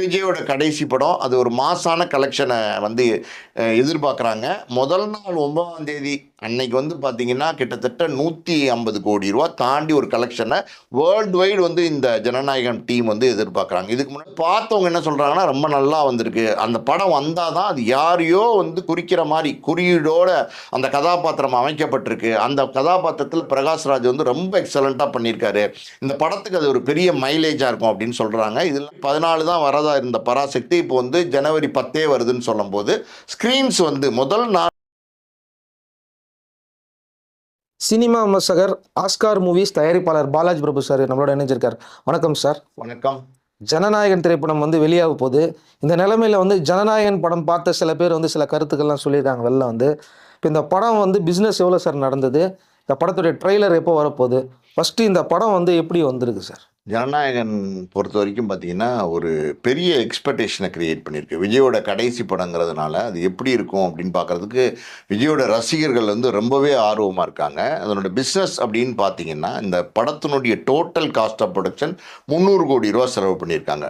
விஜயோட கடைசி படம் அது ஒரு மாசான கலெக்ஷனை வந்து எதிர்பார்க்குறாங்க. முதல் நாள் ஒன்பதாம் தேதி அன்னைக்கு வந்து பார்த்தீங்கன்னா கிட்டத்தட்ட நூற்றி ஐம்பது கோடி ரூபா தாண்டி ஒரு கலெக்ஷனை வேர்ல்டு வைடு வந்து இந்த ஜனநாயகம் டீம் வந்து எதிர்பார்க்குறாங்க. இதுக்கு முன்னாடி பார்த்தவங்க என்ன சொல்கிறாங்கன்னா ரொம்ப நல்லா வந்திருக்கு. அந்த படம் வந்தால் தான் அது யாரையோ வந்து குறிக்கிற மாதிரி குறியீடோட அந்த கதாபாத்திரம் அமைக்கப்பட்டிருக்கு. அந்த கதாபாத்திரத்தில் பிரகாஷ்ராஜ் வந்து ரொம்ப எக்ஸலண்ட்டாக பண்ணியிருக்காரு. இந்த படத்துக்கு அது ஒரு பெரிய மைலேஜாக இருக்கும் அப்படின்னு சொல்கிறாங்க இதில் பதினாலு தான் வரதா இருந்த பராசக்தி இப்போ வந்து ஜனவரி பத்தே வருதுன்னு சொல்லும்போது ஸ்க்ரீன்ஸ் வந்து முதல் நாள் சினிமா விமர்சகர் ஆஸ்கார் மூவிஸ் தயாரிப்பாளர் பாலாஜி பிரபு சார் நம்மளோட இணைஞ்சிருக்கார். வணக்கம் சார். வணக்கம். ஜனநாயகன் திரைப்படம் வந்து வெளியாக போகுது. இந்த நிலைமையில வந்து ஜனநாயகன் படம் பார்த்த சில பேர் வந்து சில கருத்துக்கள்லாம் சொல்லியிருக்காங்க வெளில வந்து. இப்போ இந்த படம் வந்து பிஸ்னஸ் எவ்வளோ சார் நடந்தது? இந்த படத்துடைய ட்ரெய்லர் எப்போ வரப்போகுது? ஃபஸ்ட்டு இந்த படம் வந்து எப்படி வந்திருக்கு சார்? ஜனநாயகன் பொறுத்த வரைக்கும் பார்த்தீங்கன்னா ஒரு பெரிய எக்ஸ்பெக்டேஷனை கிரியேட் பண்ணியிருக்கு விஜயோட கடைசி படங்கிறதுனால அது எப்படி இருக்கும் அப்படின்னு பார்க்குறதுக்கு விஜயோட ரசிகர்கள் வந்து ரொம்பவே ஆர்வமாக இருக்காங்க. அதனோட பிஸ்னஸ் அப்படின்னு பார்த்தீங்கன்னா இந்த படத்தினுடைய டோட்டல் காஸ்ட் ஆஃப் ப்ரொடக்ஷன் முந்நூறு கோடி ரூபா செலவு பண்ணியிருக்காங்க.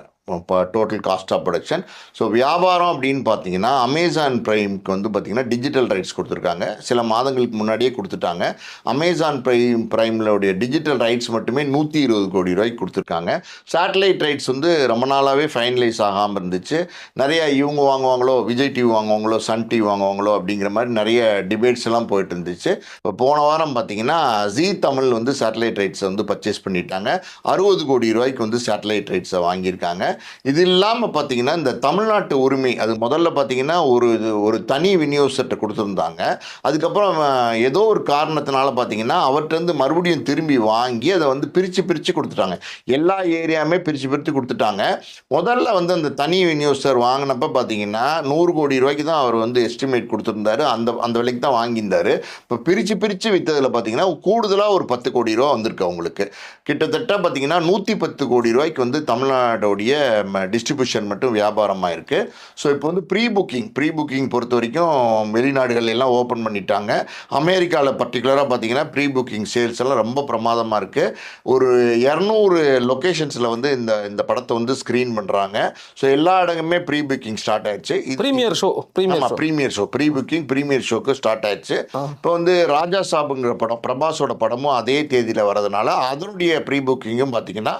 Total cost of production so வியாபாரம் அப்படின்னு பார்த்தீங்கன்னா அமேசான் ப்ரைம்க்கு வந்து பார்த்தீங்கன்னா டிஜிட்டல் ரைட்ஸ் கொடுத்துருக்காங்க. சில மாதங்களுக்கு முன்னாடியே கொடுத்துட்டாங்க. அமேசான் ப்ரைம் ப்ரைம்லோடைய டிஜிட்டல் ரைட்ஸ் மட்டுமே நூற்றி இருபது கோடி ரூபாய்க்கு கொடுத்துருக்காங்க. சேட்டலைட் ரைட்ஸ் வந்து ரொம்ப நாளாகவே ஃபைனலைஸ் ஆகாமல் இருந்துச்சு. நிறையா இவங்க வாங்குவாங்களோ விஜய் டிவி வாங்குவாங்களோ சன் டிவி வாங்குவாங்களோ அப்படிங்கிற மாதிரி நிறைய டிபேட்ஸ் எல்லாம் போயிட்டு இருந்துச்சு. இப்போ போன வாரம் பார்த்தீங்கன்னா ஜீ தமிழ் வந்து சேட்டலைட் ரைட்ஸை வந்து பர்ச்சேஸ் பண்ணிட்டாங்க. அறுபது கோடி ரூபாய்க்கு வந்து சேட்டலைட் ரைட்ஸை வாங்கியிருக்காங்க. இது இல்லாமல் பார்த்தீங்கன்னா இந்த தமிழ்நாட்டு உரிமை அது முதல்ல பார்த்தீங்கன்னா ஒரு இது- ஒரு தனி விநியோகத்தை கொடுத்துருந்தாங்க. அதுக்கப்புறம் ஏதோ ஒரு காரணத்தினால பார்த்தீங்கன்னா அவர்கிட்டருந்து மறுபடியும் திரும்பி வாங்கி அதை வந்து பிரித்து பிரித்து கொடுத்துட்டாங்க. எல்லா ஏரியாவுமே பிரித்து பிரித்து கொடுத்துட்டாங்க. முதல்ல வந்து அந்த தனி விநியோகஸ்தர் வாங்கினப்ப பார்த்தீங்கன்னா நூறு கோடி ரூபாய்க்கு தான் அவர் வந்து எஸ்டிமேட் கொடுத்துருந்தாரு. அந்த அந்த விலைக்கு தான் வாங்கியிருந்தாரு. இப்போ பிரித்து பிரித்து விற்றதில் பார்த்தீங்கன்னா கூடுதலாக ஒரு பத்து கோடி ரூபா வந்திருக்கு அவங்களுக்கு. கிட்டத்தட்ட பார்த்தீங்கன்னா நூற்றி பத்து கோடி ரூபாய்க்கு வந்து தமிழ்நாடோடைய டிஸ்ட்ரிபியூஷன் மட்டும் வியாபாரமாக இருக்குது ஸோ இப்போ வந்து ப்ரீ புக்கிங் ப்ரீ புக்கிங் பொறுத்த வரைக்கும் வெளிநாடுகள் எல்லாம் ஓப்பன் பண்ணிட்டாங்க. அமெரிக்காவில் பர்டிகுலராக பார்த்தீங்கன்னா ப்ரீ புக்கிங் சேல்ஸ் எல்லாம் ரொம்ப பிரமாதமாக இருக்குது ஒரு இரநூறு லொக்கேஷன்ஸில் வந்து இந்த இந்த படத்தை வந்து ஸ்க்ரீன் பண்ணுறாங்க ஸோ எல்லா இடங்குமே ப்ரீ புக்கிங் ஸ்டார்ட் ஆயிடுச்சு ப்ரீமியர் ஷோ ப்ரீமியர் ஆமா show premiere show pre booking premiere ஷோக்கு ஸ்டார்ட் ஆயிடுச்சு. இப்போ வந்து ராஜா சாபுங்கிற படம் பிரபாஸோட படமும் அதே தேதியில் வரதுனால அதனுடைய ப்ரீ புக்கிங்கும் பார்த்தீங்கன்னா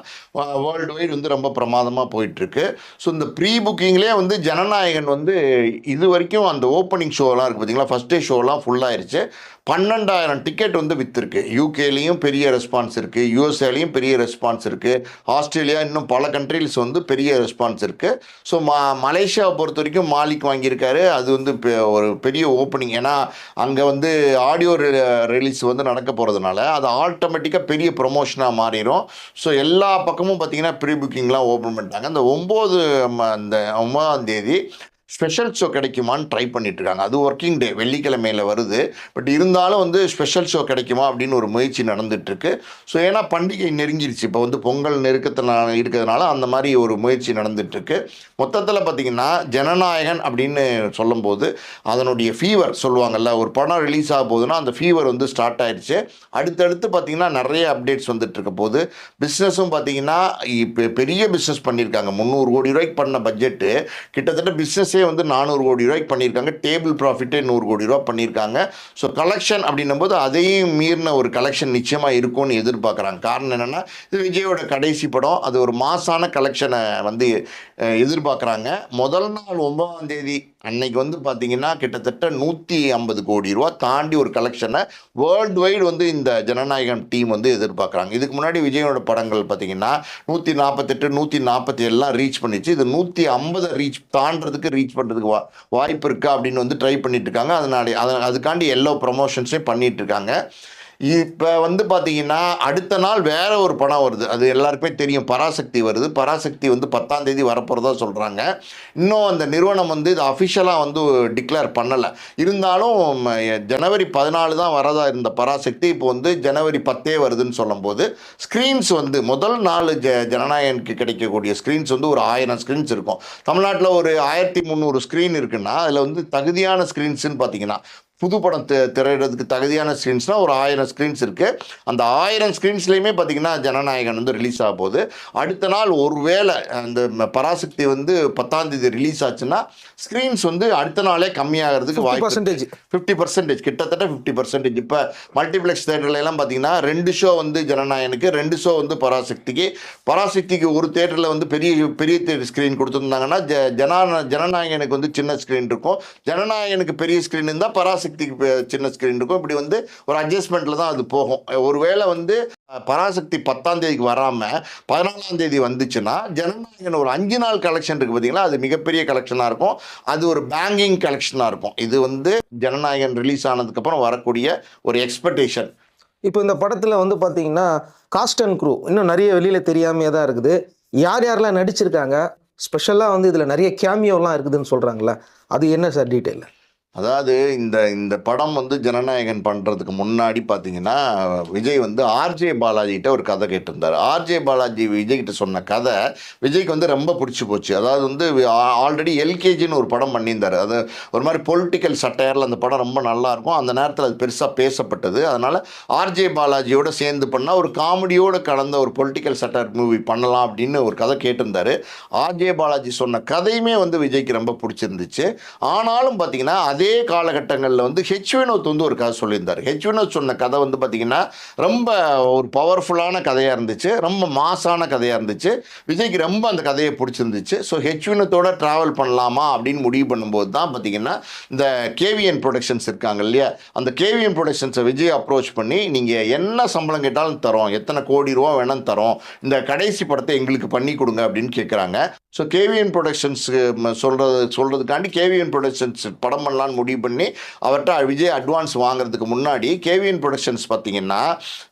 வேர்ல்டு வைடு வந்து ரொம்ப பிரமாதமாக போயிட்டுருக்கு. ஸோ இந்த ப்ரீ புக்கிங்லேயே வந்து ஜனநாயகன் வந்து இது வரைக்கும் அந்த ஓப்பனிங் ஷோலாம் இருக்குது பார்த்தீங்களா ஃபஸ்ட் டே ஷோலாம் ஃபுல்லாகிருச்சு பன்னெண்டாயிரம் டிக்கெட் வந்து விற்றுருக்கு யூகேலேயும் பெரிய ரெஸ்பான்ஸ் இருக்குது யூஎஸ்ஏலையும் பெரிய ரெஸ்பான்ஸ் இருக்குது ஆஸ்திரேலியா இன்னும் பல கண்ட்ரிஸ் வந்து பெரிய ரெஸ்பான்ஸ் இருக்குது ஸோ மா மலேசியாவை பொறுத்த வரைக்கும் மாலிக் வாங்கியிருக்காரு. அது வந்து பெ- ஒரு பெரிய ஓப்பனிங் ஏன்னா அங்கே வந்து ஆடியோ ரிலீஸ் வந்து நடக்க போகிறதுனால அது ஆட்டோமேட்டிக்காக பெரிய ப்ரொமோஷனாக மாறிடும் ஸோ எல்லா பக்கமும் பார்த்தீங்கன்னா ப்ரீ புக்கிங்லாம் ஓப்பன் பண்ணிட்டாங்க. அந்த ஒம்பது அந்த ஒம்பதாம் தேதி ஸ்பெஷல் ஷோ கிடைக்குமான்னு ட்ரை பண்ணிட்டு இருக்காங்க அது ஒர்க்கிங் டே வெள்ளிக்கிழமையில் வருது. பட் இருந்தாலும் வந்து ஸ்பெஷல் ஷோ கிடைக்குமா அப்படின்னு ஒரு முயற்சி நடந்துட்டு இருக்கு ஸோ ஏன்னா பண்டிகை நெருங்கிருச்சு. இப்போ வந்து பொங்கல் நெருக்கத்தினால இருக்கிறதுனால அந்த மாதிரி ஒரு முயற்சி நடந்துட்டு இருக்கு மொத்தத்தில் பார்த்தீங்கன்னா ஜனநாயகன் அப்படின்னு சொல்லும்போது அதனுடைய ஃபீவர் சொல்லுவாங்கல்ல ஒரு படம் ரிலீஸ் ஆக போதுன்னா அந்த ஃபீவர் வந்து ஸ்டார்ட் ஆயிடுச்சு அடுத்தடுத்து பார்த்தீங்கன்னா நிறைய அப்டேட்ஸ் வந்துட்டு இருக்க போது பிஸ்னஸும் பார்த்தீங்கன்னா இப்போ பெரிய பிஸ்னஸ் பண்ணியிருக்காங்க. முந்நூறு கோடி ரூபாய்க்கு பண்ண பட்ஜெட்டு கிட்டத்தட்ட பிஸ்னஸே வந்து நானூறு கோடி ரூபாய்க்கு பண்ணியிருக்காங்க. டேபிள் ப்ராஃபிட்டே நூறு கோடி ரூபா பண்ணியிருக்காங்க. ஸோ கலெக்ஷன் அப்படின்னும் போது அதையும் மீறின ஒரு கலெக்ஷன் நிச்சயமாக இருக்கும்னு எதிர்பார்க்குறாங்க. காரணம் என்னென்னா இது விஜயோட கடைசி படம். அது ஒரு மாசான கலெக்ஷனை வந்து எதிர்பார்க்குறாங்க. முதல் நாள் ஒன்பதாம் தேதி அன்னைக்கு வந்து பார்த்தீங்கன்னா கிட்டத்தட்ட நூற்றி ஐம்பது கோடி ரூபா தாண்டி ஒரு கலெக்ஷனை வேர்ல்டு வைடு வந்து இந்த ஜனநாயகம் டீம் வந்து எதிர்பார்க்குறாங்க. இதுக்கு முன்னாடி விஜயோட படங்கள் பார்த்தீங்கன்னா நூற்றி நாற்பத்தெட்டு நூற்றி நாற்பத்தி எல்லாம் ரீச் பண்ணிச்சு. இது நூற்றி ஐம்பதை ரீச் தாண்டதுக்கு ரீச் பண்ணுறதுக்கு வா வாய்ப்பு இருக்கா அப்படின்னு வந்து ட்ரை பண்ணிட்டு இருக்காங்க. அதனால அதை அதுக்காண்டி எல்லா ப்ரமோஷன்ஸையும் பண்ணிட்டு இருக்காங்க. இப்போ வந்து பார்த்தீங்கன்னா அடுத்த நாள் வேற ஒரு படம் வருது. அது எல்லாருக்குமே தெரியும். பராசக்தி வருது. பராசக்தி வந்து பத்தாம் தேதி வரப்போகிறதா சொல்கிறாங்க இன்னும் அந்த நிறுவனம் வந்து இது அஃபிஷியலாக வந்து டிக்ளேர் பண்ணலை. இருந்தாலும் ஜனவரி பதினாலு தான் வரதா இருந்த பராசக்தி இப்போ வந்து ஜனவரி பத்தே வருதுன்னு சொல்லும்போது ஸ்க்ரீன்ஸ் வந்து முதல் நாலு ஜ ஜனநாயகனுக்கு கிடைக்கக்கூடிய ஸ்க்ரீன்ஸ் வந்து ஒரு ஆயிரம் ஸ்க்ரீன்ஸ் இருக்கும். தமிழ்நாட்டில் ஒரு ஆயிரத்தி முந்நூறு ஸ்க்ரீன் இருக்குன்னா அதில் வந்து தகுதியான ஸ்க்ரீன்ஸ்னு பார்த்தீங்கன்னா புது படம் தி- திரையிடுறதுக்கு தகுதியான ஸ்க்ரீன்ஸ்னால் ஒரு ஆயிரம் ஸ்க்ரீன்ஸ் இருக்குது அந்த ஆயிரம் ஸ்க்ரீன்ஸ்லேயுமே பார்த்தீங்கன்னா ஜனநாயகன் வந்து ரிலீஸ் ஆக போகுது. அடுத்த நாள் ஒருவேளை அந்த ம- பராசக்தி வந்து பத்தாம் தேதி ரிலீஸ் ஆச்சுன்னா ஸ்க்ரீன்ஸ் வந்து அடுத்த நாளே கம்மியாகிறதுக்கு வாய்ப்பு பர்சன்டேஜ் ஃபிஃப்டி பர்சன்டேஜ் கிட்டத்தட்ட ஃபிஃப்டி பர்சன்டேஜ் இப்போ மல்டிப்ளெக்ஸ் தேட்டர்ல எல்லாம் பார்த்தீங்கன்னா ரெண்டு ஷோ வந்து ஜனநாயகனுக்கு ரெண்டு ஷோ வந்து பராசக்திக்கு. பராசக்திக்கு ஒரு தேட்டரில் வந்து பெரிய பெரிய ஸ்க்ரீன் கொடுத்துருந்தாங்கன்னா ஜ ஜனா ஜனநாயகனுக்கு வந்து சின்ன ஸ்க்ரீன் இருக்கும். ஜனநாயகனுக்கு பெரிய ஸ்க்ரீன் இருந்தால் பராசக்திக்கு சின்ன ஸ்க்ரீன் இருக்கும். இப்படி வந்து ஒரு அட்ஜஸ்ட்மெண்ட்டில் தான் அது போகும். ஒருவேளை வந்து பராசக்தி பத்தாம் தேதிக்கு வராமல் பதினாலாம் தேதி வந்துச்சுன்னா ஜனநாயகன் ஒரு அஞ்சு நாள் கலெக்ஷன் இருக்குது பார்த்தீங்களா அது மிகப்பெரிய கலெக்ஷனாக இருக்கும். அது ஒரு பேங்கிங் கலெக்ஷனாக இருக்கும். இது வந்து ஜனநாயகன் ரிலீஸ் ஆனதுக்கப்புறம் வரக்கூடிய ஒரு எக்ஸ்பெக்டேஷன் இப்போ இந்த படத்தில் வந்து பார்த்தீங்கன்னா காஸ்ட் அண்ட் க்ரூ இன்னும் நிறைய வெளியில் தெரியாமையே தான் இருக்குது. யார் யாரெல்லாம் நடிச்சிருக்காங்க? ஸ்பெஷலாக வந்து இதில் நிறைய கேமியோலாம் இருக்குதுன்னு சொல்கிறாங்களே அது என்ன சார் டீட்டெயில் அதாவது இந்த இந்த படம் வந்து ஜனநாயகன் பண்ணுறதுக்கு முன்னாடி பார்த்தீங்கன்னா விஜய் வந்து ஆர்ஜே பாலாஜிகிட்ட ஒரு கதை கேட்டிருந்தார். ஆர்ஜே பாலாஜி விஜய்கிட்ட சொன்ன கதை விஜய்க்கு வந்து ரொம்ப பிடிச்சி போச்சு. அதாவது வந்து ஆல்ரெடி எல்கேஜின்னு ஒரு படம் பண்ணியிருந்தார். அது ஒரு மாதிரி பொலிட்டிக்கல் சட்டையரில் அந்த படம் ரொம்ப நல்லாயிருக்கும். அந்த நேரத்தில் அது பெருசாக பேசப்பட்டது. அதனால் ஆர்ஜே பாலாஜியோட சேர்ந்து பண்ணால் ஒரு காமெடியோடு கலந்த ஒரு பொலிட்டிக்கல் சட்டையர் மூவி பண்ணலாம் அப்படின்னு ஒரு கதை கேட்டிருந்தாரு. ஆர்ஜே பாலாஜி சொன்ன கதையுமே வந்து விஜய்க்கு ரொம்ப பிடிச்சிருந்துச்சு. ஆனாலும் பார்த்தீங்கன்னா அது அதே காலகட்டங்களில் வந்து ஹெச் வினோத் வந்து ஒரு கதை சொல்லியிருந்தார். ஹெச் வினோத் சொன்ன கதை வந்து பார்த்தீங்கன்னா ரொம்ப ஒரு பவர்ஃபுல்லான கதையாக இருந்துச்சு. ரொம்ப மாசான கதையாக இருந்துச்சு. விஜய்க்கு ரொம்ப அந்த கதையை பிடிச்சிருந்துச்சு. ஸோ ஹெச் வினோத்தோட ட்ராவல் பண்ணலாமா அப்படின்னு முடிவு பண்ணும்போது தான் பார்த்தீங்கன்னா இந்த கேவிஎன் ப்ரொடக்ஷன்ஸ் இருக்காங்க இல்லையா? அந்த கேவிஎன் ப்ரொடக்ஷன்ஸை விஜய் அப்ரோச் பண்ணி நீங்கள் என்ன சம்பளம் கேட்டாலும் தரோம். எத்தனை கோடி ரூபா வேணாலும் தரோம். இந்த கடைசி படத்தை எங்களுக்கு பண்ணி கொடுங்க அப்படின்னு கேட்குறாங்க ஸோ கேவிஎன் ப்ரொடக்ஷன்ஸுக்கு சொல்கிறது சொல்கிறதுக்காண்டி கேவிஎன் ப்ரொடக்ஷன்ஸ் படம் பண்ணலான்னு முடிவு பண்ணி அவர்கிட்ட விஜய் அட்வான்ஸ் வாங்குறதுக்கு முன்னாடி கேவிஎன் ப்ரொடக்ஷன்ஸ் பார்த்தீங்கன்னா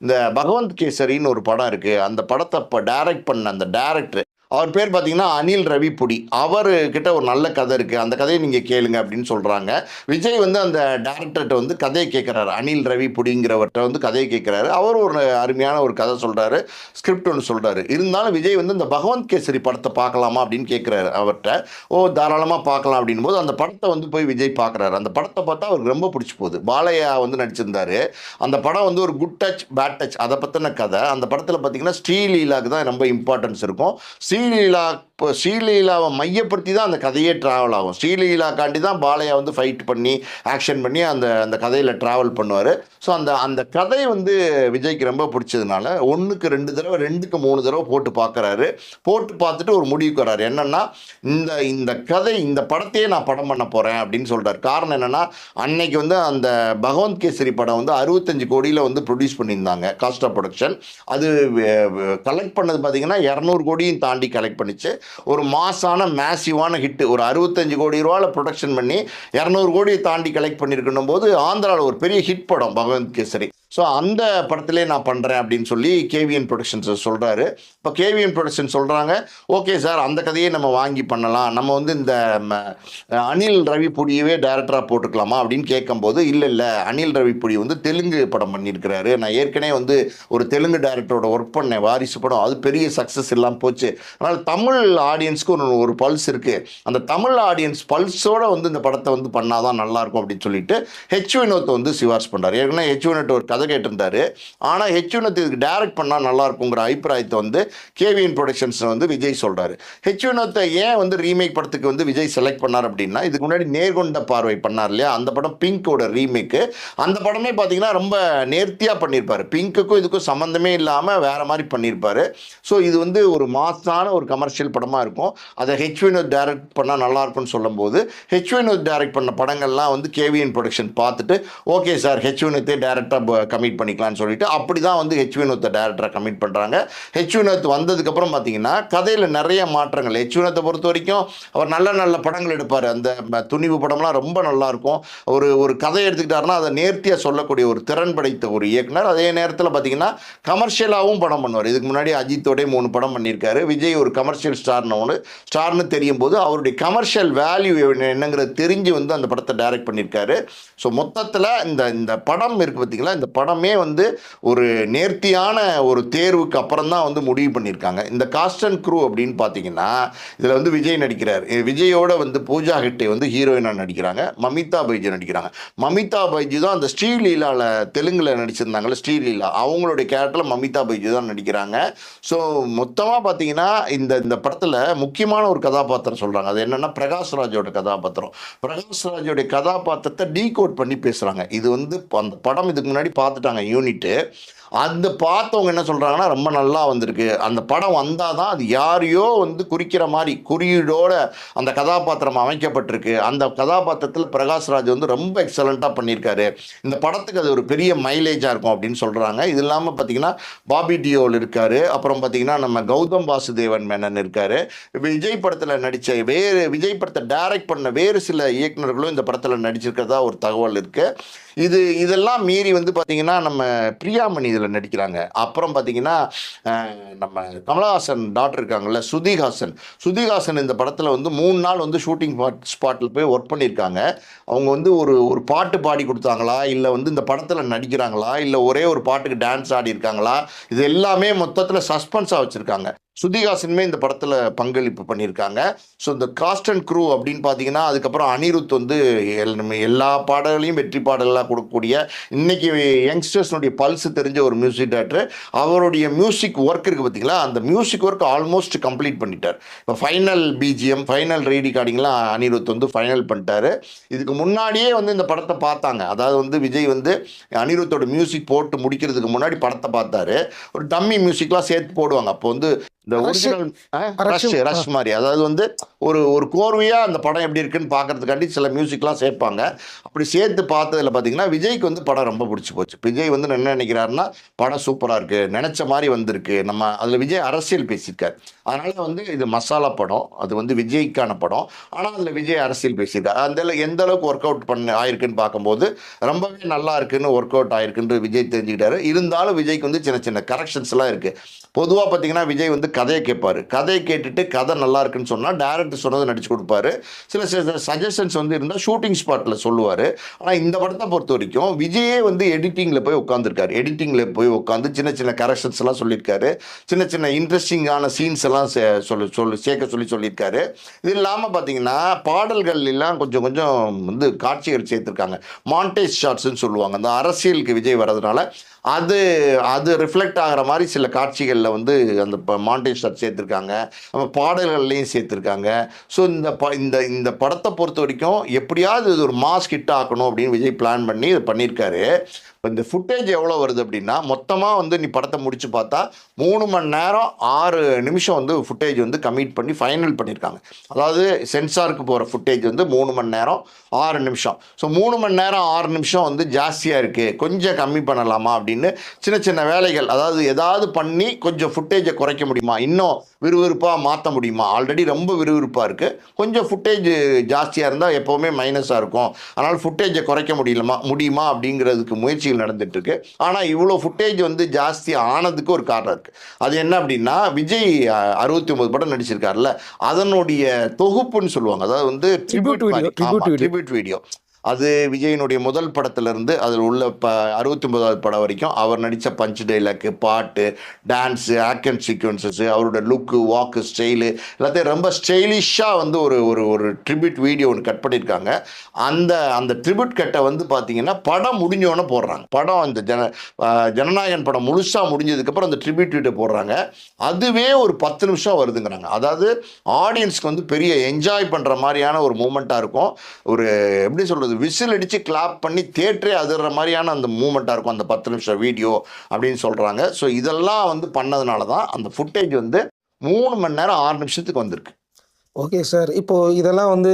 இந்த பகவந்த் கேசரின்னு ஒரு படம் இருக்குது அந்த படத்தை இப்போ டைரக்ட் பண்ண அந்த டேரக்டர் அவர் பேர் பார்த்தீங்கன்னா அனில் ரவிப்புடி அவர்கிட்ட ஒரு நல்ல கதை இருக்குது அந்த கதையை நீங்கள் கேளுங்க அப்படின்னு சொல்கிறாங்க விஜய் வந்து அந்த டேரக்டர்கிட்ட வந்து கதையை கேட்குறாரு அனில் ரவிப்புடிங்கிறவர்கிட்ட வந்து கதையை கேட்குறாரு அவர் ஒரு அருமையான ஒரு கதை சொல்கிறாரு ஸ்கிரிப்ட் ஒன்று சொல்கிறாரு இருந்தாலும் விஜய் வந்து இந்த பகவந்த் கேசரி படத்தை பார்க்கலாமா அப்படின்னு கேட்குறாரு அவர்கிட்ட. ஓ தாராளமாக பார்க்கலாம் அப்படின் போது அந்த படத்தை வந்து போய் விஜய் பார்க்குறாரு அந்த படத்தை பார்த்தா அவருக்கு ரொம்ப பிடிச்சி போகுது. பாலையா வந்து நடிச்சிருந்தாரு. அந்த படம் வந்து ஒரு குட் டச் பேட் டச் அதை பற்றின கதை. அந்த படத்தில் பார்த்தீங்கன்னா ஸ்ரீலீலாக்கு தான் ரொம்ப இம்பார்ட்டன்ஸ் இருக்கும். ஸ்ரீலீலா இப்போ ஸ்ரீலீலாவை மையப்படுத்தி தான் அந்த கதையே ட்ராவல் ஆகும். ஸ்ரீலீலாக்காண்டி தான் பாலையா வந்து ஃபைட் பண்ணி ஆக்ஷன் பண்ணி அந்த அந்த கதையில் ட்ராவல் பண்ணுவார். ஸோ அந்த அந்த கதை வந்து விஜய்க்கு ரொம்ப பிடிச்சதுனால ஒன்றுக்கு ரெண்டு தடவை ரெண்டுக்கு மூணு தடவை போட்டு பார்க்குறாரு போட்டு பார்த்துட்டு ஒரு முடிவுக்கு வர்றாரு. என்னென்னா இந்த இந்த கதை இந்த படத்தையே நான் படம் பண்ண போகிறேன் அப்படின்னு சொல்கிறார் காரணம் என்னென்னா அன்னைக்கு வந்து அந்த பகவந்த் கேசரி படம் வந்து அறுபத்தஞ்சு கோடியில் வந்து ப்ரொடியூஸ் பண்ணியிருந்தாங்க காஸ்ட் ஆஃப் ப்ரொடக்ஷன் அது கலெக்ட் பண்ணது பார்த்திங்கன்னா இரநூறு கோடியும் தாண்டி கலெக்ட் பண்ணிச்சு. ஒரு மாசான மேசிவான ஹிட்டு ஒரு அறுபத்தஞ்சு கோடி ரூபாவில் ப்ரொடக்ஷன் பண்ணி இரநூறு கோடியை தாண்டி கலெக்ட் பண்ணியிருக்கணும் போது ஆந்திராவில் ஒரு பெரிய ஹிட் படம் பகவந்த் கேசரி. ஸோ அந்த படத்திலே நான் பண்ணுறேன் அப்படின்னு சொல்லி கேவிஎன் ப்ரொடக்ஷன்ஸ் சொல்கிறாரு இப்போ கேவிஎன் ப்ரொடக்ஷன் சொல்கிறாங்க ஓகே சார் அந்த கதையை நம்ம வாங்கி பண்ணலாம். நம்ம வந்து இந்த ம, அனில் ரவிப்புடியவே டேரக்டராக போட்டுக்கலாமா? அப்படின்னு கேட்கும்போது இல்லை இல்லை. அனில் ரவிப்புடி வந்து தெலுங்கு படம் பண்ணியிருக்கிறாரு. நான் ஏற்கனவே வந்து ஒரு தெலுங்கு டேரக்டரோட ஒர்க் பண்ணேன். வாரிசு படம். அது பெரிய சக்ஸஸ் எல்லாம் போச்சு. அதனால் தமிழ் ஆடியன்ஸ்க்கு ஒரு ஒரு பல்ஸ் இருக்குது அந்த தமிழ் ஆடியன்ஸ் பல்ஸோட வந்து இந்த படத்தை வந்து பண்ணால் தான் நல்லாயிருக்கும் அப்படின்னு சொல்லிட்டு ஹெச் வினோத்தை வந்து சிவார்ஸ் பண்ணுறாரு ஏற்கனவே ஹெச் வினோட் ஒரு கதை கேட்டிருந்தாரு. ஆனால் ஹெச் இதுக்கு டைரக்ட் பண்ணால் நல்லா இருக்குங்கிற அபிப்பிராயத்தை வந்து கேவிஎன் ப்ரொடக்ஷன்ஸ் வந்து விஜய் சொல்கிறாரு ஹெச்யூனத்தை ஏன் வந்து ரீமேக் படத்துக்கு வந்து விஜய் செலக்ட் பண்ணார் அப்படின்னா இதுக்கு முன்னாடி நேர்கொண்ட பார்வை பண்ணார் இல்லையா? அந்த படம் பிங்கோட ரீமேக்கு அந்த படமே பார்த்தீங்கன்னா ரொம்ப நேர்த்தியாக பண்ணியிருப்பார் பிங்க்குக்கும் இதுக்கும் சம்மந்தமே இல்லாமல் வேற மாதிரி பண்ணியிருப்பார் ஸோ இது வந்து ஒரு மாசான ஒரு கமர்ஷியல் படமாக இருக்கும். அதை ஹெச் வினோத் டைரக்ட் பண்ணால் நல்லா இருக்கும்னு சொல்லும்போது ஹெச் வினோத் டைரக்ட் பண்ண படங்கள்லாம் வந்து கேவிஎன் ப்ரொடக்ஷன் பார்த்துட்டு ஓகே சார் ஹெச் வினோத்தே டேரக்டாக கமிட் பண்ணிக்கலாம்னு சொல்லிட்டு அப்படி தான் வந்து ஹெச் வினோத்தை டேரக்டரை கமிட் பண்ணுறாங்க ஹெச் வினோத் வந்ததுக்கப்புறம் பார்த்தீங்கன்னா கதையில் நிறைய மாற்றங்கள். ஹெச் வினோத்தை பொறுத்த வரைக்கும் அவர் நல்ல நல்ல படங்கள் எடுப்பார். அந்த துணிவு படம்லாம் ரொம்ப நல்லா இருக்கும் ஒரு ஒரு கதை எடுத்துக்கிட்டாருன்னா அதை நேர்த்தியாக சொல்லக்கூடிய ஒரு திறன் படைத்த ஒரு இயக்குனர். அதே நேரத்தில் பார்த்தீங்கன்னா கமர்ஷியலாகவும் படம் பண்ணுவார். இதுக்கு முன்னாடி அஜித்தோடே மூணு படம் பண்ணியிருக்காரு. விஜய் ஒரு கமர்ஷியல் ஸ்டார்னு ஒன்று ஸ்டார்னு தெரியும் போது அவருடைய கமர்ஷியல் வேல்யூ என்னங்கிறத தெரிஞ்சு வந்து அந்த படத்தை டைரக்ட் பண்ணியிருக்காரு. ஸோ மொத்தத்தில் இந்த இந்த படம் இருக்குது பார்த்தீங்களா இந்த படமே வந்து ஒரு நேர்த்தியான ஒரு தேர்வுக்கு அப்புறம் தான் வந்து முடிவு பண்ணியிருக்காங்க. இந்த காஸ்ட் அண்ட் க்ரூ அப்படின்னு பார்த்தீங்கன்னா இதில் வந்து விஜய் நடிக்கிறார். விஜயோட வந்து பூஜா ஹெட்டே வந்து ஹீரோயினாக நடிக்கிறாங்க. மமிதா பைஜி நடிக்கிறாங்க. மமிதா பைஜி தான் அந்த ஸ்ரீலீலாவில் தெலுங்கில் நடிச்சிருந்தாங்கல்ல ஸ்ரீலீலா. அவங்களுடைய கேரக்டரில் மமிதா பைஜி தான் நடிக்கிறாங்க. ஸோ மொத்தமாக பார்த்தீங்கன்னா இந்த இந்த படத்தில் முக்கியமான ஒரு கதாபாத்திரம் சொல்கிறாங்க அது என்னென்னா பிரகாஷ்ராஜோட கதாபாத்திரம். பிரகாஷ்ராஜோடைய கதாபாத்திரத்தை டீகோட் பண்ணி பேசுகிறாங்க இது வந்து அந்த படம் இதுக்கு முன்னாடி பார்த்துட்டாங்க யூனிட்டு. அந்த பார்த்தவங்க என்ன சொல்கிறாங்கன்னா ரொம்ப நல்லா வந்திருக்கு. அந்த படம் வந்தால் தான் அது யாரையோ வந்து குறிக்கிற மாதிரி குறியீடோட அந்த கதாபாத்திரம் அமைக்கப்பட்டிருக்கு. அந்த கதாபாத்திரத்தில் பிரகாஷ்ராஜ் வந்து ரொம்ப எக்ஸலண்ட்டாக பண்ணியிருக்காரு. இந்த படத்துக்கு அது ஒரு பெரிய மைலேஜாக இருக்கும் அப்படின்னு சொல்கிறாங்க இது இல்லாமல் பார்த்தீங்கன்னா பாபி டியோல் இருக்கார். அப்புறம் பார்த்தீங்கன்னா நம்ம கௌதம் வாசுதேவன் மேனன் இருக்கார். விஜய் படத்தில் நடித்த வேறு விஜய் படத்தை டைரக்ட் பண்ண வேறு சில இயக்குனர்களும் இந்த படத்தில் நடிச்சிருக்கிறதா ஒரு தகவல் இருக்குது இது இதெல்லாம் மீறி வந்து பார்த்தீங்கன்னா நம்ம பிரியாமணி இதில் நடிக்கிறாங்க. அப்புறம் பார்த்தீங்கன்னா நம்ம கமலஹாசன் டாக்டர் இருக்காங்கல்ல சுதிஹாசன். சுதிஹாசன் இந்த படத்தில் வந்து மூணு நாள் வந்து ஷூட்டிங் ஸ்பாட்டில் போய் ஒர்க் பண்ணியிருக்காங்க. அவங்க வந்து ஒரு ஒரு பாட்டு பாடி கொடுத்தாங்களா? இல்லை வந்து இந்த படத்தில் நடிக்கிறாங்களா? இல்லை ஒரே ஒரு பாட்டுக்கு டான்ஸ் ஆடி இருக்காங்களா? இது எல்லாமே மொத்தத்தில் சஸ்பென்ஸாக வச்சுருக்காங்க. சுதிகாசனுமே இந்த படத்தில் பங்களிப்பு பண்ணியிருக்காங்க. ஸோ இந்த காஸ்ட் அண்ட் க்ரூ அப்படின்னு பார்த்தீங்கன்னா அதுக்கப்புறம் அனிருத் வந்து எல்- எல்லா பாடல்களையும் வெற்றி பாடலாம் கொடுக்கக்கூடிய இன்றைக்கி யங்ஸ்டர்ஸ்னுடைய பல்ஸ் தெரிஞ்ச ஒரு மியூசிக் டேரக்டர் அவருடைய மியூசிக் ஒர்க் இருக்குது பார்த்தீங்களா அந்த மியூசிக் ஒர்க் ஆல்மோஸ்ட் கம்ப்ளீட் பண்ணிட்டார். இப்போ ஃபைனல் பிஜிஎம் ஃபைனல் ரேடி கார்டிங்லாம் அனிருத் வந்து ஃபைனல் பண்ணிட்டாரு. இதுக்கு முன்னாடியே வந்து இந்த படத்தை பார்த்தாங்க. அதாவது வந்து விஜய் வந்து அனிருத்தோட மியூசிக் போட்டு முடிக்கிறதுக்கு முன்னாடி படத்தை பார்த்தாரு. ஒரு டம்மி மியூசிக்லாம் சேர்த்து போடுவாங்க. அப்போ வந்து இந்த. ஒரிஜினல். ரஷ் மாதிரி. அதாவது வந்து ஒரு ஒரு கோர்வையாக அந்த படம் எப்படி இருக்குன்னு பார்க்கறதுக்காண்டி சில மியூசிக்லாம் சேர்ப்பாங்க. அப்படி சேர்த்து பார்த்ததுல பார்த்தீங்கன்னா விஜய்க்கு வந்து படம் ரொம்ப பிடிச்சி போச்சு. விஜய் வந்து என்ன நினைக்கிறாருன்னா படம் சூப்பராக இருக்குது நினச்ச மாதிரி வந்திருக்கு. நம்ம அதில் விஜய் அரசியல் பேசியிருக்காரு. அதனால் வந்து இது மசாலா படம் அது வந்து விஜய்க்கான படம். ஆனால் அதில் விஜய் அரசியல் பேசியிருக்காரு அந்த எந்த அளவுக்கு ஒர்க் அவுட் பண்ண ஆயிருக்குன்னு பார்க்கும்போது ரொம்பவே நல்லா இருக்குன்னு ஒர்க் அவுட் ஆயிருக்குன்னு விஜய் தெரிஞ்சுக்கிட்டாரு. இருந்தாலும் விஜய்க்கு வந்து சின்ன சின்ன கரெக்ஷன்ஸ்லாம் இருக்குது பொதுவாக பார்த்தீங்கன்னா விஜய் வந்து கதையை கேட்பாரு. கதையை கேட்டுட்டு கதை நல்லா இருக்குன்னு சொன்னால் டேரக்டர் சொன்னதை நடிச்சு கொடுப்பாரு. சில சில சஜஷன்ஸ் வந்து இருந்தால் ஷூட்டிங் ஸ்பாட்டில் சொல்லுவார். ஆனால் இந்த படத்தை பொறுத்த வரைக்கும் விஜயே வந்து எடிட்டிங்கில் போய் உட்காந்துருக்காரு எடிட்டிங்கில் போய் உட்காந்து சின்ன சின்ன கரெக்ஷன்ஸ் எல்லாம் சொல்லியிருக்காரு. சின்ன சின்ன இன்ட்ரெஸ்டிங்கான சீன்ஸ் எல்லாம் சே சொல்லி சொல்லி சேர்க்க சொல்லி சொல்லியிருக்காரு. இது இல்லாமல் பார்த்தீங்கன்னா பாடல்கள்லாம் கொஞ்சம் கொஞ்சம் வந்து காட்சிகள் சேர்த்துருக்காங்க. மாண்டேஜ் ஷாட்ஸ்னு சொல்லுவாங்க. அந்த அரசியலுக்கு விஜய் வர்றதுனால அது அது ரிஃப்ளெக்ட் ஆகிற மாதிரி சில காட்சிகளில் வந்து அந்த மாண்டேஜ் ஷாட் சேர்த்துருக்காங்க. நம்ம பாடல்கள்லையும் சேர்த்துருக்காங்க. ஸோ இந்த ப இந்த இந்த படத்தை பொறுத்த வரைக்கும் எப்படியாவது இது ஒரு மாஸ் ஹிட் ஆக்கணும் அப்படின்னு விஜய் பிளான் பண்ணி இது பண்ணியிருக்காரு. இப்போ இந்த ஃபுட்டேஜ் எவ்வளோ வருது அப்படின்னா மொத்தமாக வந்து நீ படத்தை முடித்து பார்த்தா மூணு மணி நேரம் ஆறு நிமிஷம் வந்து ஃபுட்டேஜ் வந்து கமிட் பண்ணி ஃபைனல் பண்ணியிருக்காங்க. அதாவது சென்சாருக்கு போகிற ஃபுட்டேஜ் வந்து மூணு மணி நேரம் ஆறு நிமிஷம். ஸோ மூணு மணி நேரம் ஆறு நிமிஷம் வந்து ஜாஸ்தியாக இருக்குது கொஞ்சம் கம்மி பண்ணலாமா அப்படின்னு சின்ன சின்ன வேலைகள் அதாவது ஏதாவது பண்ணி கொஞ்சம் ஃபுட்டேஜை குறைக்க முடியுமா? இன்னும் விறுவிறுப்பாக மாற்ற முடியுமா? ஆல்ரெடி ரொம்ப விறுவிறுப்பாக இருக்குது கொஞ்சம் ஃபுட்டேஜ் ஜாஸ்தியாக இருந்தால் எப்போவுமே மைனஸாக இருக்கும். அதனால் ஃபுட்டேஜை குறைக்க முடியலமா? முடியுமா? அப்படிங்கிறதுக்கு முயற்சிகள் நடந்துட்டுருக்கு. ஆனால் இவ்வளோ ஃபுட்டேஜ் வந்து ஜாஸ்தி ஆனதுக்கு ஒரு காரணம் இருக்குது அது என்ன அப்படின்னா விஜய் அறுபத்தி ஒன்பது படம் நடிச்சிருக்காருல்ல அதனுடைய தொகுப்புன்னு சொல்லுவாங்க. அதாவது வந்து. ட்ரிபியூட் வீடியோ அது விஜயனுடைய முதல் படத்திலிருந்து அதில் உள்ள ப அறுபத்தி ஒன்பதாவது படம் வரைக்கும் அவர் நடித்த பஞ்ச் டைலாக்கு பாட்டு டான்ஸு ஆக்ஷன் சீக்வன்சஸ்ஸு அவரோட லுக்கு வாக்கு ஸ்டைலு எல்லாத்தையும் ரொம்ப ஸ்டைலிஷாக வந்து ஒரு ஒரு ஒரு ட்ரிபியூட் வீடியோ ஒன்று கட் பண்ணியிருக்காங்க அந்த அந்த ட்ரிபியூட் கட்டை வந்து பார்த்தீங்கன்னா படம் முடிஞ்சோடனே போடுறாங்க. படம் அந்த ஜன ஜனநாயகன் படம் முழுசாக முடிஞ்சதுக்கப்புறம் அந்த ட்ரிபியூட் வீட்டை போடுறாங்க. அதுவே ஒரு பத்து நிமிஷம் வருதுங்கிறாங்க. அதாவது ஆடியன்ஸ்க்கு வந்து பெரிய என்ஜாய் பண்ணுற மாதிரியான ஒரு மூமெண்ட்டாக இருக்கும். ஒரு எப்படி சொல்கிறது விசில் அடித்து கிளாப் பண்ணி தேட்டரே அதிர்ற மாதிரியான அந்த மூமெண்ட்டாக இருக்கும். அந்த பத்து நிமிஷம் வீடியோ அப்படின்னு சொல்கிறாங்க ஸோ இதெல்லாம் வந்து பண்ணதுனால தான் அந்த ஃபுட்டேஜ் வந்து மூணு மணி நேரம் ஆறு நிமிஷத்துக்கு வந்திருக்கு. ஓகே சார் இப்போது இதெல்லாம் வந்து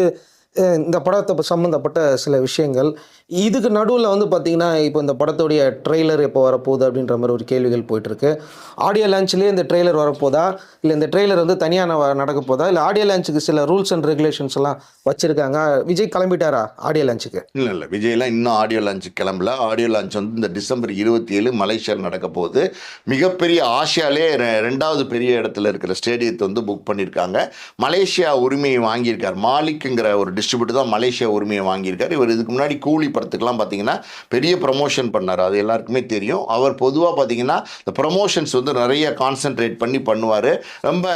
இந்த படத்தை சம்மந்தப்பட்ட சில விஷயங்கள் இதுக்கு நடுவில் வந்து பார்த்தீங்கன்னா இப்போ இந்த படத்துடைய ட்ரெய்லர் எப்போ வரப்போகுது அப்படின்ற மாதிரி ஒரு கேள்விகள் போயிட்டுருக்கு. ஆடியோ லான்ச்லேயே இந்த ட்ரெய்லர் வரப்போதா? இல்லை இந்த ட்ரெய்லர் வந்து தனியாக நடக்க போதா? இல்லை ஆடியோ லான்ச்சுக்கு சில ரூல்ஸ் அண்ட் ரெகுலேஷன்ஸ் எல்லாம் வச்சுருக்காங்க. விஜய் கிளம்பிட்டாரா ஆடியோ லான்ச்சுக்கு? இல்லை இல்லை. விஜய்லாம் இன்னும் ஆடியோ லான்ச் கிளம்பல. ஆடியோ லான்ச் வந்து இந்த டிசம்பர் இருபத்தி ஏழு மலேசியாவில் நடக்க போகுது. மிகப்பெரிய ஆசியாலே ரெ- ரெண்டாவது பெரிய இடத்துல இருக்கிற ஸ்டேடியத்தை வந்து புக் பண்ணியிருக்காங்க. மலேசியா உரிமையை வாங்கியிருக்கார். மாலிக்குங்கிற ஒரு டிஸ்ட்ரிபியூட்டர் தான் மலேசியா உரிமையை வாங்கியிருக்கார். இவர் இதுக்கு முன்னாடி கூலி படத்துக்கெலாம் பார்த்தீங்கன்னா பெரிய ப்ரமோஷன் பண்ணார். அது எல்லாருக்குமே தெரியும். அவர் பொதுவாக பார்த்தீங்கன்னா இந்த ப்ரமோஷன்ஸ் வந்து நிறைய கான்சென்ட்ரேட் பண்ணி பண்ணுவார். ரொம்ப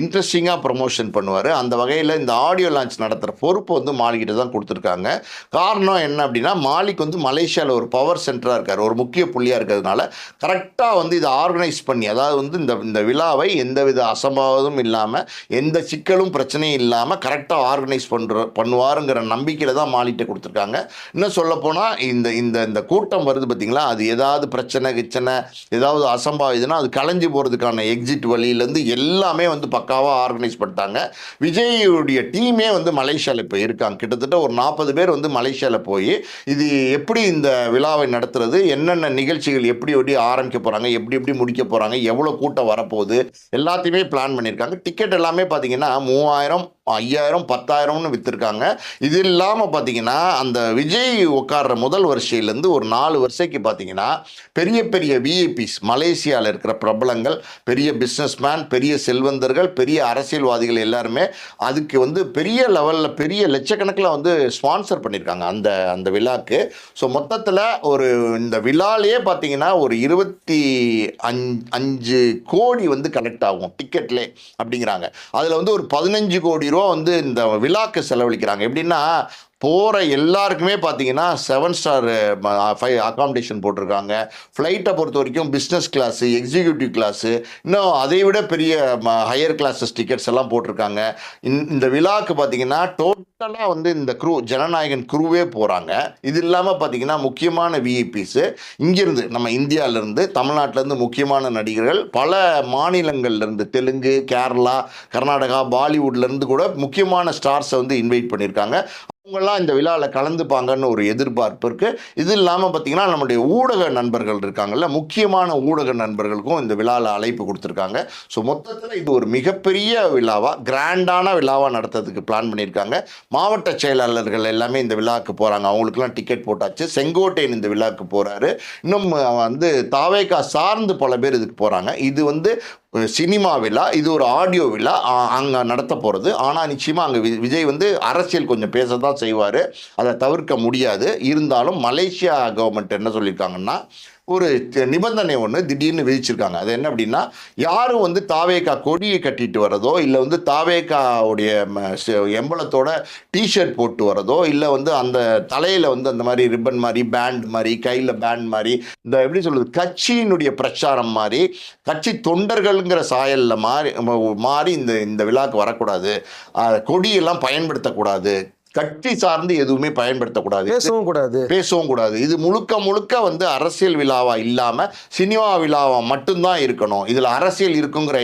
இன்ட்ரெஸ்டிங்காக ப்ரமோஷன் பண்ணுவார். அந்த வகையில் இந்த ஆடியோ லான்ச் நடத்துகிற பொறுப்பு வந்து மாலிகிட்ட தான் கொடுத்துருக்காங்க. காரணம் என்ன அப்படின்னா மாலிக் வந்து மலேசியாவில் ஒரு பவர் சென்டராக இருக்கார். ஒரு முக்கிய புள்ளியாக இருக்கிறதுனால கரெக்டாக வந்து இதை ஆர்கனைஸ் பண்ணி அதாவது வந்து இந்த இந்த விழாவை எந்தவித அசம்பாவதும் இல்லாமல் எந்த சிக்கலும் பிரச்சனையும் இல்லாமல் கரெக்டாக ஆர்கனைஸ் பண்ணுற பண்ணுவாருங்கிற நம்பிக்கையில் தான் மாலிகிட்ட கொடுத்துருக்காங்க. இன்னும் சொல்லப்போனால் இந்த இந்த இந்த கூட்டம் வருது பார்த்தீங்களா அது ஏதாவது பிரச்சனை கிச்சனை ஏதாவது அசம்பாவிதம்னா அது கலைஞ்சு போகிறதுக்கான எக்ஸிட் வழியிலேருந்து எல்லாமே வந்து பக்காவாக ஆர்கனைஸ் பண்ணிட்டாங்க. விஜயுடைய டீமே வந்து மலேசியாவில் இப்போ இருக்காங்க. கிட்டத்தட்ட ஒரு நாற்பது பேர் வந்து மலேசியாவில் போய் இது எப்படி இந்த விழாவை நடத்துறது? என்னென்ன நிகழ்ச்சிகள் எப்படி எப்படி ஆரம்பிக்க போகிறாங்க எப்படி எப்படி முடிக்க போகிறாங்க எவ்வளோ கூட்டம் வரப்போகுது? எல்லாத்தையுமே பிளான் பண்ணியிருக்காங்க. டிக்கெட் எல்லாமே பார்த்தீங்கன்னா மூவாயிரம் ஐயாயிரம் பத்தாயிரம்னு விற்றுருக்காங்க இது இல்லாமல் பார்த்தீங்கன்னா அந்த விஜய் உட்கார்ற முதல் வரிசையிலேருந்து ஒரு நாலு வரிசைக்கு பார்த்தீங்கன்னா பெரிய பெரிய விஐபிஸ் மலேசியாவில் இருக்கிற பிரபலங்கள் பெரிய பிஸ்னஸ்மேன் பெரிய செல்வந்தர்கள் பெரிய அரசியல்வாதிகள் எல்லாருமே அதுக்கு வந்து பெரிய லெவலில் பெரிய லட்சக்கணக்கில் வந்து ஸ்பான்சர் பண்ணியிருக்காங்க அந்த அந்த விழாக்கு. ஸோ மொத்தத்தில் ஒரு இந்த விழாலேயே பார்த்தீங்கன்னா ஒரு இருபத்தி அஞ்சு அஞ்சு கோடி வந்து கலெக்ட் ஆகும் டிக்கெட்லே அப்படிங்கிறாங்க. அதில் வந்து ஒரு பதினஞ்சு கோடி ரூபா வந்து இந்த விழாக்கு செலவழிக்கிறாங்க. எப்படின்னா போகிற எல்லாருக்குமே பார்த்தீங்கன்னா செவன் ஸ்டார் ஃபைவ் அகாமடேஷன் போட்டிருக்காங்க. ஃப்ளைட்டை பொறுத்த வரைக்கும் பிஸ்னஸ் கிளாஸு எக்ஸிக்யூட்டிவ் கிளாஸு இன்னும் அதை விட பெரிய ஹையர் கிளாஸஸ் டிக்கெட்ஸ் எல்லாம் போட்டிருக்காங்க. இந்த- இந்த விழாவுக்கு பார்த்தீங்கன்னா டோட்டலாக வந்து இந்த குரூ ஜனநாயகன் குரூவே போகிறாங்க இது இல்லாமல் பார்த்தீங்கன்னா முக்கியமான விஐபிஸு இங்கேருந்து நம்ம இந்தியாவிலேருந்து தமிழ்நாட்டிலேருந்து முக்கியமான நடிகர்கள் பல மாநிலங்கள்லேருந்து தெலுங்கு கேரளா கர்நாடகா பாலிவுட்லேருந்து கூட முக்கியமான ஸ்டார்ஸை வந்து இன்வைட் பண்ணியிருக்காங்க அவங்கெல்லாம் இந்த விழாவில் கலந்துப்பாங்கன்னு ஒரு எதிர்பார்ப்பு இருக்குது இது இல்லாமல் பார்த்தீங்கன்னா நம்முடைய ஊடக நண்பர்கள் இருக்காங்கல்ல முக்கியமான ஊடக நண்பர்களுக்கும் இந்த விழாவில் அழைப்பு கொடுத்துருக்காங்க. ஸோ மொத்தத்தில் இது ஒரு மிகப்பெரிய விழாவாக கிராண்டான விழாவாக நடத்துறதுக்கு பிளான் பண்ணியிருக்காங்க. மாவட்ட செயலாளர்கள் எல்லாமே இந்த விழாவுக்கு போகிறாங்க அவங்களுக்குலாம் டிக்கெட் போட்டாச்சு. செங்கோட்டையன் இந்த விழாவுக்கு போகிறாரு இன்னும் வந்து தாவேக்கா சார்ந்து பல பேர் இதுக்கு போகிறாங்க இது வந்து சினிமா விழா இது ஒரு ஆடியோ விழா அங்கே நடத்த போகிறது ஆனால் நிச்சயமாக அங்கே விஜய் வந்து அரசியல் கொஞ்சம் பேச தான் செய்வார். அதை தவிர்க்க முடியாது. இருந்தாலும் மலேசியா கவர்மெண்ட் என்ன சொல்லியிருக்காங்கன்னா ஒரு நிபந்தனை ஒன்று திடீர்னு விதிச்சிருக்காங்க. அது என்ன அப்படின்னா யாரும் வந்து தாவேக்கா கொடியை கட்டிட்டு வரதோ இல்லை வந்து தாவேக்காவுடைய எம்பளத்தோட டிஷர்ட் போட்டு வரதோ இல்லை வந்து அந்த தலையில் வந்து அந்த மாதிரி ரிப்பன் மாதிரி பேண்ட் மாதிரி கையில் பேண்ட் மாதிரி இந்த எப்படி சொல்கிறது கட்சியினுடைய பிரச்சாரம் மாதிரி கட்சி தொண்டர்கள்ங்கிற சாயலில் மாறி மாறி இந்த இந்த விழாக்கு வரக்கூடாது. கொடியெல்லாம் பயன்படுத்தக்கூடாது. கட்சி சார்ந்து எதுவுமே பயன்படுத்தக்கூடாது. பேசவும் கூடாது. பேசவும் கூடாது. இது முழுக்க முழுக்க வந்து அரசியல் விழாவா இல்லாம சினிமா விழாவா மட்டும்தான் இருக்கணும். இதுல அரசியல் இருக்குங்கிற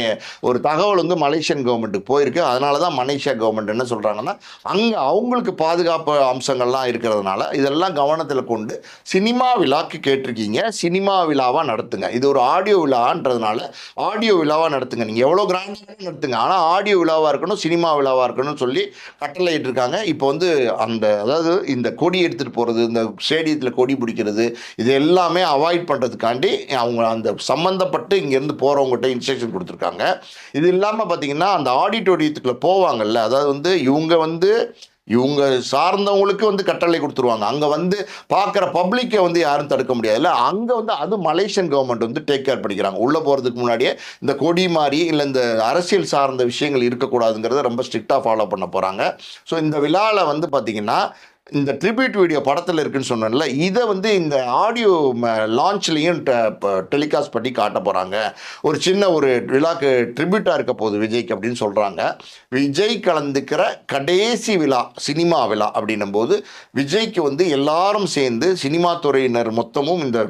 ஒரு தகவல் வந்து மலேசியன் கவர்மெண்ட்டுக்கு போயிருக்கு. அதனால தான் மலேசியா கவர்மெண்ட் என்ன சொல்றாங்கன்னா அங்க அவங்களுக்கு பாதுகாப்பு அம்சங்கள்லாம் இருக்கிறதுனால இதெல்லாம் கவனத்தில் கொண்டு சினிமா விழாக்கு கேட்டிருக்கீங்க. சினிமா விழாவா நடத்துங்க. இது ஒரு ஆடியோ விழான்றதுனால ஆடியோ விழாவா நடத்துங்க. நீங்க எவ்வளோ கிராண்டாக நடத்துங்க. ஆனா ஆடியோ விழாவா இருக்கணும் சினிமா விழாவா இருக்கணும்னு சொல்லி கட்டளை இருக்காங்க இப்போ வந்து அந்த அதாவது இந்த கொடி எடுத்துகிட்டு போகிறது இந்த ஸ்டேடியத்தில் கொடி பிடிக்கிறது இது எல்லாமே அவாய்ட் பண்ணுறதுக்காண்டி அவங்க அந்த சம்மந்தப்பட்டு இங்கேருந்து போகிறவங்ககிட்ட இன்ஸ்ட்ரக்ஷன் கொடுத்துருக்காங்க. இது இல்லாமல் பார்த்தீங்கன்னா அந்த ஆடிட்டோரியத்துக்குள்ளே போவாங்கல்ல அதாவது வந்து இவங்க வந்து இவங்க சார்ந்தவங்களுக்கு வந்து கட்டளை கொடுத்துருவாங்க. அங்கே வந்து பார்க்குற பப்ளிக்கை வந்து யாரும் தடுக்க முடியாதுல்ல அங்கே வந்து அது மலேசியன் கவர்மெண்ட் வந்து டேக் கேர் பண்ணிக்கிறாங்க. உள்ளே போகிறதுக்கு முன்னாடியே இந்த கொடி மாதிரி இல்லை இந்த அரசியல் சார்ந்த விஷயங்கள் இருக்கக்கூடாதுங்கிறத ரொம்ப ஸ்ட்ரிக்டாக ஃபாலோ பண்ண போகிறாங்க ஸோ இந்த விழாவில் வந்து பார்த்திங்கன்னா இந்த ட்ரிபியூட் வீடியோ படத்தில் இருக்குன்னு சொன்னேன்ல இதை வந்து இந்த ஆடியோ லான்ச்லேயும் டெலிகாஸ்ட் பண்ணி காட்ட போகிறாங்க ஒரு சின்ன ஒரு விழாக்கு ட்ரிபியூட்டாக இருக்க போகுது விஜய்க்கு அப்படின்னு சொல்கிறாங்க விஜய் கலந்துக்கிற கடைசி விழா சினிமா விழா அப்படின்னும் போது விஜய்க்கு வந்து எல்லாரும் சேர்ந்து சினிமா துறையினர் மொத்தமும் இந்த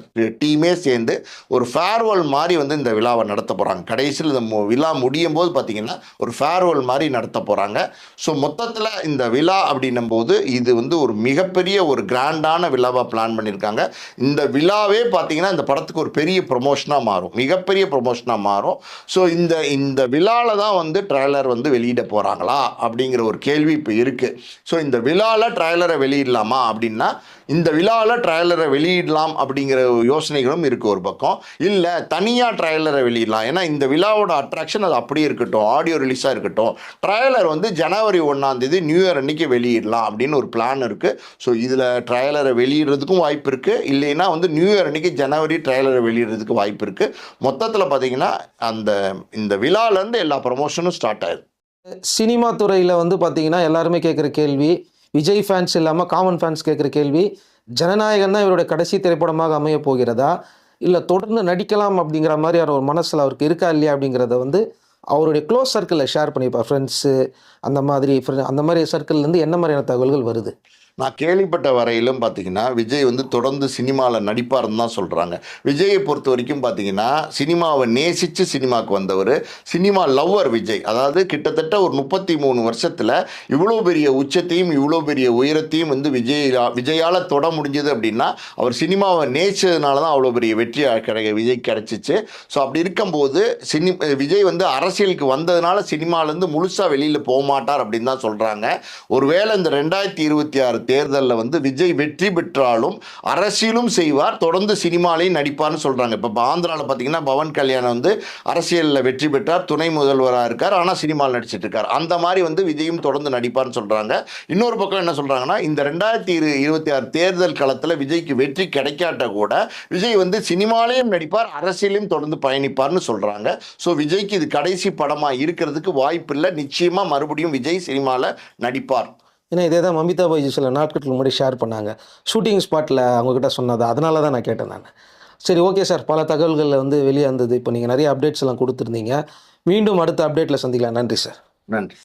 டீமே சேர்ந்து ஒரு ஃபேர்வெல் மாதிரி வந்து இந்த விழாவை நடத்த போகிறாங்க கடைசியில் இந்த மு- விழா முடியும் போது பார்த்தீங்கன்னா ஒரு ஃபேர்வெல் மாதிரி நடத்த போகிறாங்க ஸோ மொத்தத்தில் இந்த விழா அப்படின்னும் போது இது வந்து ஒரு மிகப்பெரிய ஒரு கிராண்டான விழாவாக பிளான் பண்ணியிருக்காங்க இந்த விழாவே பார்த்தீங்கன்னா இந்த படத்துக்கு ஒரு பெரிய ப்ரொமோஷனாக மாறும். மிகப்பெரிய ப்ரொமோஷனாக மாறும். ஸோ இந்த இந்த விழாவில் தான் வந்து ட்ரைலர் வந்து வெளியிட போகிறாங்களா அப்படிங்கிற ஒரு கேள்வி இப்போ இருக்குது ஸோ இந்த விழாவில் ட்ரைலரை வெளியிடலாமா அப்படின்னா இந்த விழாவில் ட்ரைலரை வெளியிடலாம் அப்படிங்கிற யோசனைகளும் இருக்குது ஒரு பக்கம். இல்லை தனியாக ட்ரைலரை வெளியிடலாம். ஏன்னா இந்த விழாவோட அட்ராக்ஷன் அது அப்படியே இருக்கட்டும் ஆடியோ ரிலீஸாக இருக்கட்டும். ட்ரைலர் வந்து ஜனவரி ஒன்றாந்தேதி நியூ இயர் அன்னைக்கு வெளியிடலாம் அப்படின்னு ஒரு பிளான் இருக்குது ஸோ இதில் ட்ரைலரை வெளியிடுறதுக்கும் வாய்ப்பு இருக்குது இல்லைன்னா வந்து நியூ இயர் அன்னைக்கு ஜனவரி ட்ரைலரை வெளியிடுறதுக்கு வாய்ப்பு இருக்குது மொத்தத்தில் பார்த்தீங்கன்னா அந்த இந்த விழாவிலேருந்து எல்லா ப்ரமோஷனும் ஸ்டார்ட் ஆயிடுது சினிமா துறையில் வந்து பார்த்தீங்கன்னா எல்லாருமே கேட்குற கேள்வி விஜய் ஃபேன்ஸ் இல்லாமல் காமன் ஃபேன்ஸ் கேட்குற கேள்வி ஜனநாயகன் தான் இவருடைய கடைசி திரைப்படமாக அமைய போகிறதா? இல்லை தொடர்ந்து நடிக்கலாம் அப்படிங்கிற மாதிரியான ஒரு மனசில் அவருக்கு இருக்கா இல்லையா அப்படிங்கிறத வந்து அவருடைய க்ளோஸ் சர்க்கிளில் ஷேர் பண்ணியிருப்பார் ஃப்ரெண்ட்ஸு அந்த மாதிரி அந்த மாதிரி சர்க்கிள்லேருந்து என்ன மாதிரியான தகவல்கள் வருது? நான் கேள்விப்பட்ட வரையிலும் பார்த்தீங்கன்னா விஜய் வந்து தொடர்ந்து சினிமாவில் நடிப்பார்னு தான் சொல்கிறாங்க விஜயை பொறுத்த வரைக்கும் பார்த்தீங்கன்னா சினிமாவை நேசித்து சினிமாவுக்கு வந்தவர் சினிமா லவ்வர் விஜய். அதாவது கிட்டத்தட்ட ஒரு முப்பத்தி மூணு வருஷத்தில் இவ்வளோ பெரிய உச்சத்தையும் இவ்வளோ பெரிய உயரத்தையும் வந்து விஜய் விஜயால் தொட முடிஞ்சது அப்படின்னா அவர் சினிமாவை நேசிச்சதுனால தான் அவ்வளோ பெரிய வெற்றி கிடைக்க விஜய் கிடச்சிச்சு. ஸோ அப்படி இருக்கும்போது சினி விஜய் வந்து அரசியலுக்கு வந்ததுனால சினிமாலேருந்து முழுசாக வெளியில் போக மாட்டார் அப்படின்னு தான் சொல்கிறாங்க ஒருவேளை இந்த ரெண்டாயிரத்தி இருபத்தி ஆறு தேர்தலில் வந்து விஜய் வெற்றி பெற்றாலும் அரசியலும் செய்வார் தொடர்ந்து சினிமாலையும் நடிப்பார்னு சொல்கிறாங்க இப்போ ஆந்திராவில் பார்த்தீங்கன்னா பவன் கல்யாணம் வந்து அரசியலில் வெற்றி பெற்றார் துணை முதல்வராக இருக்கார் ஆனால் சினிமாவில் நடிச்சிட்டு இருக்கார். அந்த மாதிரி வந்து விஜயும் தொடர்ந்து நடிப்பார்னு சொல்கிறாங்க இன்னொரு பக்கம் என்ன சொல்கிறாங்கன்னா இந்த ரெண்டாயிரத்தி இரு இருபத்தி ஆறு தேர்தல் களத்தில் விஜய்க்கு வெற்றி கிடைக்காட்ட கூட விஜய் வந்து சினிமாலையும் நடிப்பார் அரசியலையும் தொடர்ந்து பயணிப்பார்னு சொல்கிறாங்க ஸோ விஜய்க்கு இது கடைசி படமாக இருக்கிறதுக்கு வாய்ப்பு இல்லை நிச்சயமாக மறுபடியும் விஜய் சினிமாவில் நடிப்பார். ஏன்னா இதே தான் மமிதா பாய்ஜி சில நாட்களுக்கு முன்னாடி ஷேர் பண்ணாங்க. ஷூட்டிங் ஸ்பாட்டில் அவங்கக்கிட்ட சொன்னது அதனால தான் நான் கேட்டேன் நான். சரி ஓகே சார் பல தகவல்கள் வந்து வெளியே வந்தது. இப்போ நீங்கள் நிறைய அப்டேட்ஸ் எல்லாம் கொடுத்துருந்தீங்க. மீண்டும் அடுத்த அப்டேட்டில் சந்திக்கலாம். நன்றி சார் நன்றி.